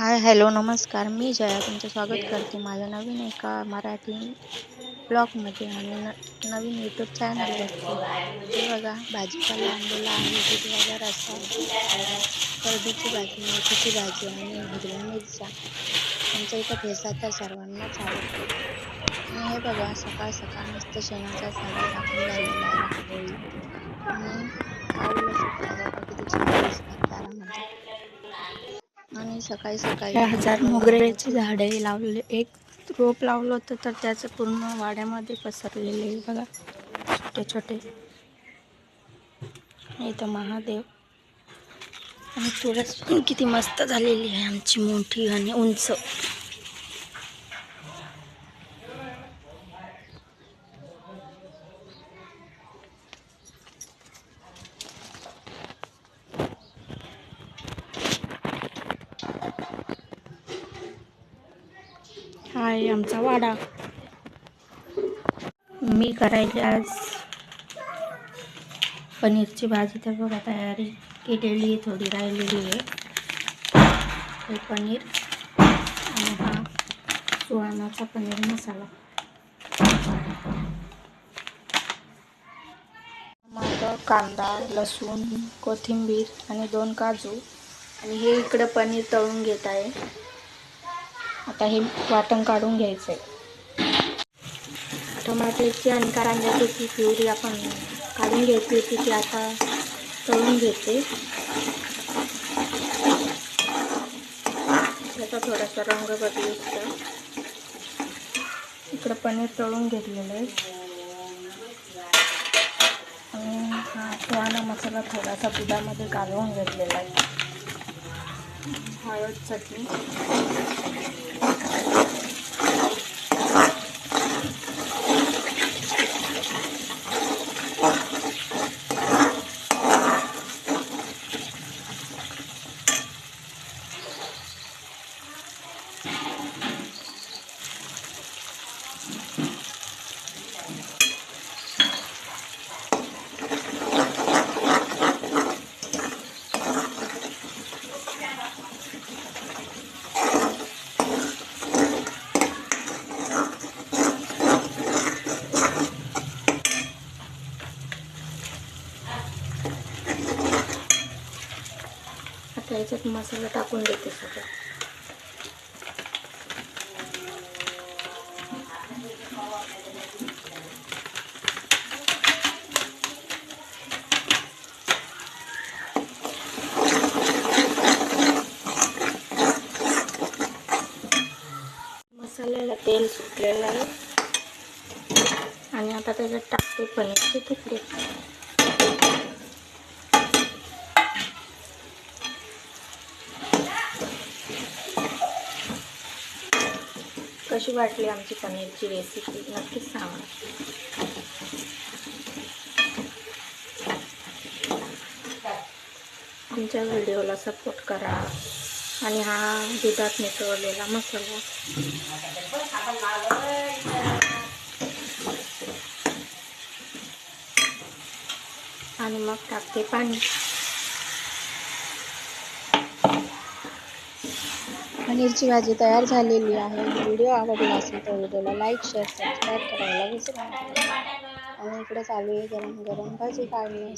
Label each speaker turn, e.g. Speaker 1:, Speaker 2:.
Speaker 1: Hi hello नमस्कार. मी जया तुमचं स्वागत करते माझ्या नवीन एका मराठी ब्लॉगमध्ये आणि न नवीन यूट्यूब चॅनलवरती हे बघा भाजीपाला आणलेला आहे. हिरवा रस्सा करडीची भाजी मेथीची भाजी आणि हिरव्या मिरच्या. आमच्या इथं ठेचा तर सर्वांनाच आवडतो आणि हे बघा सकाळ सकाळ मस्त शेणाचा साधा टाकून झालेला आहे. सकाळी सकाळी
Speaker 2: हजार मोगऱ्याची झाडे लावले एक रोप लावलं होतं तर त्याचं पूर्ण वाड्यामध्ये पसरलेले आहे बघा. छोटे छोटे. इथं महादेव. आणि तुळस पण किती मस्त झालेली आहे आमची मोठी आणि उंच. हा आमचा वाडा. मी करायची आज पनीरची भाजी. तर बघा तयारी केलेली आहे थोडी राहिलेली आहे. हे पनीर आणि हा सुहानाचा पनीर मसाला. टमाटर कांदा लसूण कोथिंबीर आणि दोन काजू. आणि हे इकडं पनीर तळून घेत आहे. आता हे वाटण काढून घ्यायचं आहे टमाट्याची आणि कारंजाची प्युरी आपण काढून घ्यायची होती ती आता तळून घेते. त्याचा थोडासा रंग बदलू इकडं पनीर तळून घेतलेलं आहे. आणि हा सुहाणा मसाला थोडासा दुधामध्ये घालवून घेतलेला आहे. हळद चटणी याच्यात मसाला टाकून देते सगळं. मसाल्याला तेल सुटलेलं आहे. आणि आता त्याच्यात टाकते पनीरचे तुकडे कशी वाटली आमची पनीरची रेसिपी नक्कीच सांगा. आमच्या व्हिडिओला सपोर्ट करा. आणि हा दुधात मिसळलेला मसाला. आणि मग टाकते पाणी.
Speaker 1: पनीरची भाजी तयार झालेली आहे. व्हिडिओ आवडला असेल तर व्हिडिओला लाईक शेअर सबस्क्राईब करायला विसरू नका. आणि इकडे चालू आहे गरम गरम भाजी काढणे